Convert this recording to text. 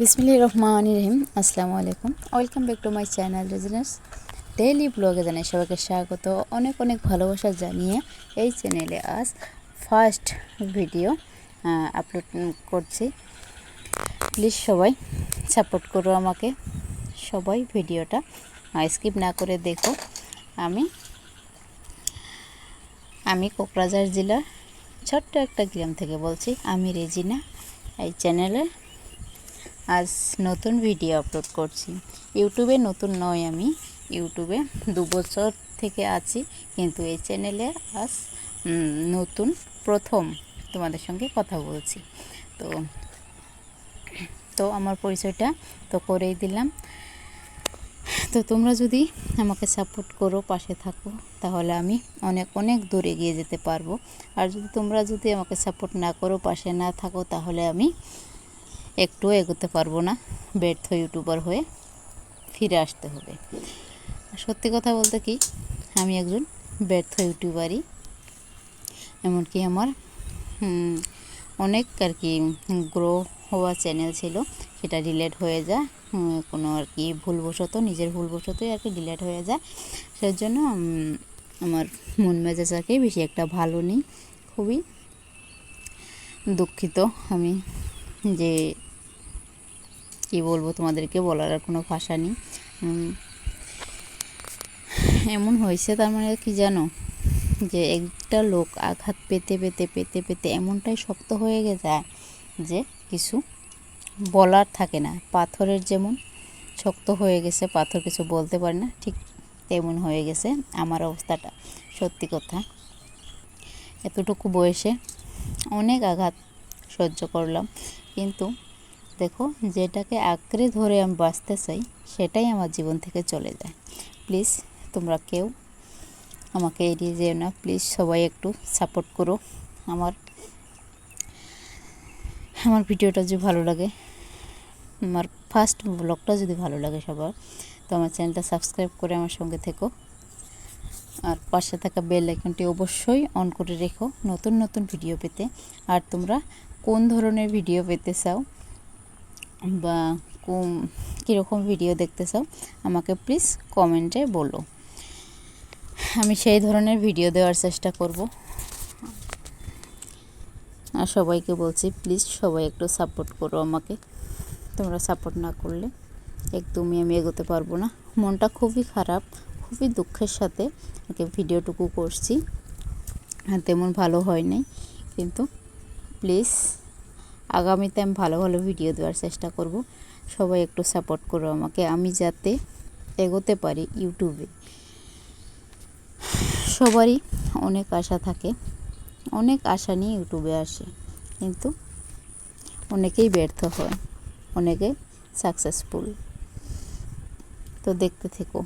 বিসমিল্লাহির রহমান রহিম, আসসালামু আলাইকুম। Welcome back to my channel Rezina's daily ব্লগে জানাই সবাইকে স্বাগত। অনেক অনেক ভালোবাসা জানিয়ে এই চ্যানেলে আজ ফার্স্ট ভিডিও আপলোড করছি। প্লিজ সবাই সাপোর্ট করো আমাকে। সবাই ভিডিওটা স্কিপ না করে দেখো। আমি আমি কোকরাঝাড় জেলার ছোট্ট একটা গ্রাম থেকে বলছি, আমি রেজিনা, এই চ্যানেলে আজ নতুন ভিডিও আপলোড করছি। ইউটিউবে নতুন নয় আমি, ইউটিউবে দু বছর থেকে আছি, কিন্তু এই চ্যানেলে আজ নতুন প্রথম তোমাদের সঙ্গে কথা বলছি। তো তো আমার পরিচয়টা তো করেই দিলাম। তো তোমরা যদি আমাকে সাপোর্ট করো, পাশে থাকো, তাহলে আমি অনেক অনেক দূর এগিয়ে যেতে পারব। আর যদি তোমরা যদি আমাকে সাপোর্ট না করো, পাশে না থাকো, তাহলে আমি একটু এগোতে পারব না, ব্যর্থ ইউটিউবার হয়ে ফিরে আসতে হবে। সত্যি কথা বলতে কি, আমি একজন ব্যর্থ ইউটিউবারই। এমনকি আমার অনেক আর কি গ্রো হওয়া চ্যানেল ছিল, সেটা ডিলেট হয়ে যায় কোনো আর কি ভুলবশত, নিজের ভুলবশতই আর কি ডিলেট হয়ে যায়। সেই জন্য আমার মন মেজাজ আর কি বেশি একটা ভালো নেই, খুবই দুঃখিত আমি। যে কি বলব তোমাদেরকে বলার আর কোনো ভাষা নেই। এমন হয়েছে তার মানে কি জানো? যে একটা লোক আঘাত পেতে পেতে পেতে পেতে এমনটাই শক্ত হয়ে যায় যে কিছু বলার থাকে না। পাথরের যেমন শক্ত হয়ে গেছে, পাথর কিছু বলতে পারে না, ঠিক তেমন হয়ে গেছে আমার অবস্থাটা। সত্যি কথা, এতটুকু বয়সে অনেক আঘাত সহ্য করলাম। কিন্তু দেখো, যেটাকে আঁকড়ে ধরে আমি বাঁচতে চাই, সেটাই আমার জীবন থেকে চলে যায়। প্লিজ, তোমরা কেউ আমাকে এড়িয়ে যেও না। প্লিজ, সবাই একটু সাপোর্ট করো। আমার আমার ভিডিওটা যদি ভালো লাগে, আমার ফার্স্ট ব্লগটা যদি ভালো লাগে সবার, তো আমার চ্যানেলটা সাবস্ক্রাইব করে আমার সঙ্গে থেকো। আর পাশে থাকা বেল আইকনটি অবশ্যই অন করে রেখো নতুন নতুন ভিডিও পেতে। আর তোমরা কোন ধরনের ভিডিও পেতে চাও বা কোন, কীরকম ভিডিও দেখতে চাও, আমাকে প্লিজ কমেন্টে বলো। আমি সেই ধরনের ভিডিও দেওয়ার চেষ্টা করব। আর সবাইকে বলছি প্লিজ সবাই একটু সাপোর্ট করো আমাকে। তোমরা সাপোর্ট না করলে একদমই আমি এগোতে পারব না। মনটা খুবই খারাপ, খুবই দুঃখের সাথে ভিডিওটুকু করছি, আর তেমন ভালো হয় নাই। কিন্তু প্লিজ আগামীতে আমি ভালো ভালো ভিডিও দেওয়ার চেষ্টা করব। সবাই একটু সাপোর্ট করো আমাকে, আমি যাতে এগোতে পারি ইউটিউবে সবারই অনেক আশা থাকে, অনেক আশা নিয়ে ইউটিউবে আসে, কিন্তু অনেকেই ব্যর্থ হয়, অনেকে সাকসেসফুল তো দেখতে থেকো।